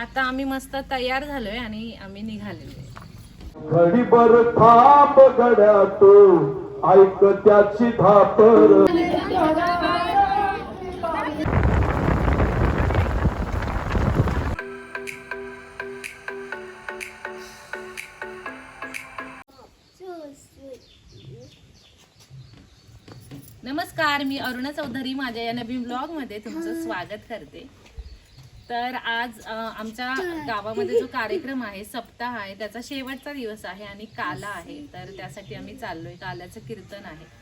आता आम्ही मस्त तयार झालोय आणि आम्ही निघालेलो नमस्कार मी अरुणा चौधरी माझ्या या नवीन ब्लॉगमध्ये तुमचं स्वागत करते. तर आज आमच्या गावामध्ये जो कार्यक्रम आहे सप्ताह आहे त्याचा शेवटचा दिवस आहे आणि काला आहे. तर त्यासाठी आम्ही चाललोय. काल्याचं कीर्तन आहे.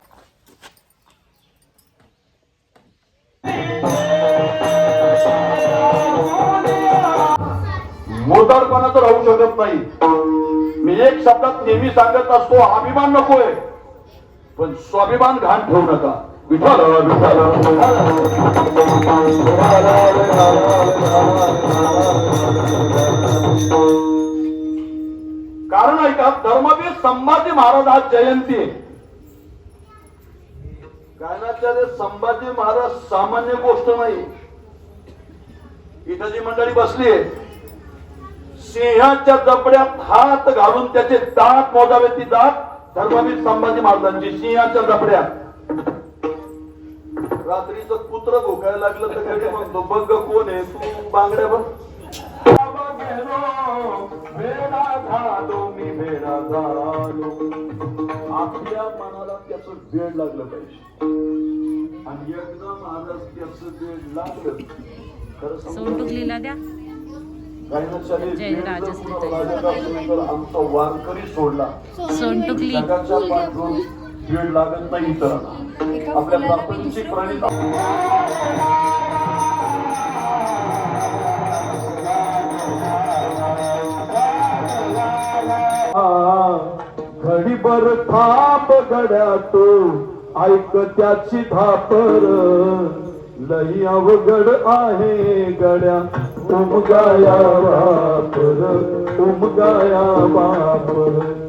मोदारपणाचं राहू शकत नाही. मी एक शब्दात नेहमी सांगत असतो अभिमान नकोय. पण स्वाभिमान घाण ठेवू नका. विठाल विठाल कारण ऐका धर्मवीर संभाजी महाराज आज जयंती आहे. गायनाचार्य संभाजी महाराज सामान्य गोष्ट नाही. इथं जी मंडळी बसली सिंहाच्या जबड्यात हात घालून त्याचे दात मोजावे ती दात धर्मवीर संभाजी महाराजांची. सिंहाच्या रात्रीचं कुत्र भोकायला लागलं तर घरी म्हणतो बघ कोण आहे तू बांगड्या बघ आपल्या मनाला त्याचं वेळ लागलं पाहिजे. आणि एकदा महाराज त्याचं वेळ लागलं तर आमचा वारकरी सोडला. पाठून वेळ लागत नाही तर आपल्या प्रापंचिक प्राणी घडीभर थांब गड्या तो ऐक त्याची धापर लई अवघड आहे गड्या उमगाया वापर उमगाया वापर. म्हणून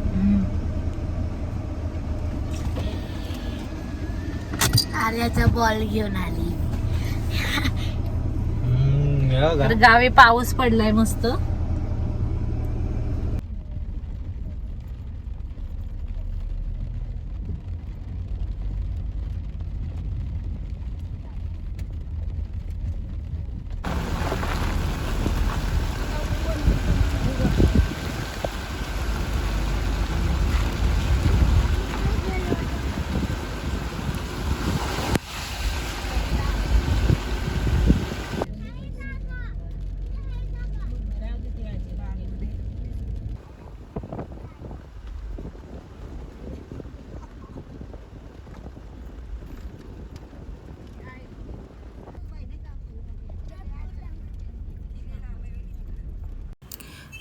आर्याचा बॉल घेऊन आली. तर गावी पाऊस पडलाय मस्त.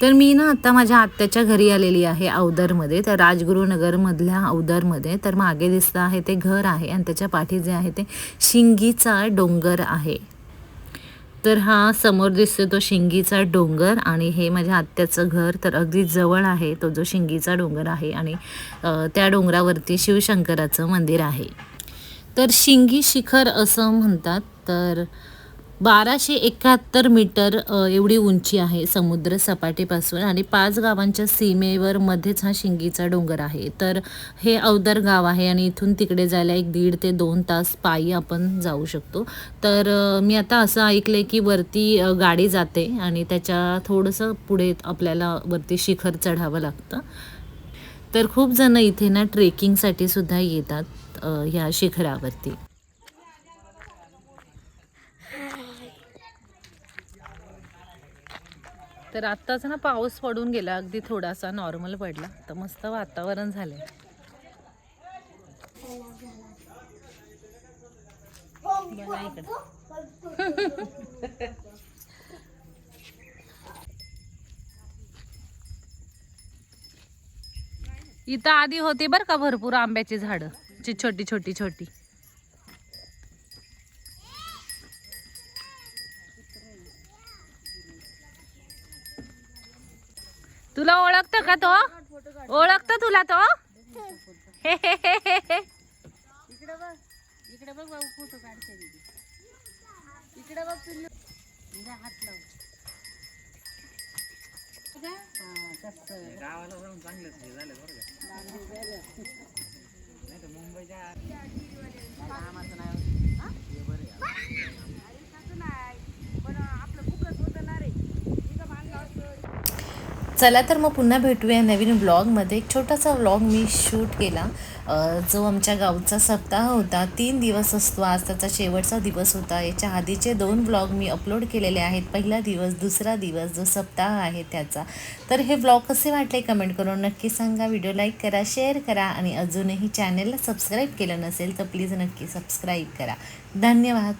तर मी ना आत्ता माझ्या आत्याच्या घरी आलेली आहे अवदरमध्ये तर राजगुरुनगरमधल्या अवदरमध्ये तर मागे दिसतं आहे ते घर आहे आणि त्याच्या पाठी जे आहे ते शिंगीचा डोंगर आहे. तर हा समोर दिसतो तो शिंगीचा डोंगर आणि हे माझ्या आत्याचं घर. तर अगदी जवळ आहे तो जो शिंगीचा डोंगर आहे आणि त्या डोंगरावरती शिवशंकराचं मंदिर आहे. तर शिंगी शिखर असं म्हणतात. तर बाराशे एकाहत्तर मीटर एवढी उंची आहे समुद्र सपाटीपासून आणि पाच गावांच्या सीमेवर मध्येच हा शिंगीचा डोंगर आहे. तर हे अवदर गाव आहे आणि इथून तिकडे जायला एक दीड ते दोन तास पायी आपण जाऊ शकतो. तर मी आता असं ऐकलं की वरती गाडी जाते आणि त्याच्या थोडंसं पुढे आपल्याला वरती शिखर चढावं लागतं. तर खूप जण इथे ना ट्रेकिंगसाठी सुद्धा येतात ह्या शिखरावरती. तर आत्ताच ना पाऊस पडून गेला अगदी थोडासा नॉर्मल पडला. तर मस्त वातावरण झालं इथं आधी होती बर का भरपूर आंब्याची झाडं छोटी छोटी छोटी. तुला ओळखतं का तो? ओळखतो तुला तो? हे हे हे हे हे. इकडे बघ. इकडे बघ बाबू फोटो काढते दीदी इकडे बघ पिल्लू इकडे हात लाव हा, तसं. चला तर मग पुन्हा भेटूया नवीन ब्लॉगमध्ये. एक छोटासा व्लॉग मी शूट केला. जो आमच्या गावचा सप्ताह होता. तीन दिवस असतो. आज त्याचा शेवटचा दिवस होता. याच्या आधीचे दोन ब्लॉग मी अपलोड केलेले आहेत. पहिला दिवस दुसरा दिवस जो सप्ताह आहे त्याचा. तर हे ब्लॉग कसे वाटले कमेंट करून नक्की सांगा. व्हिडिओ लाईक करा शेअर करा आणि अजूनही चॅनेलला सबस्क्राईब केलं नसेल तर प्लीज नक्की सबस्क्राईब करा. धन्यवाद.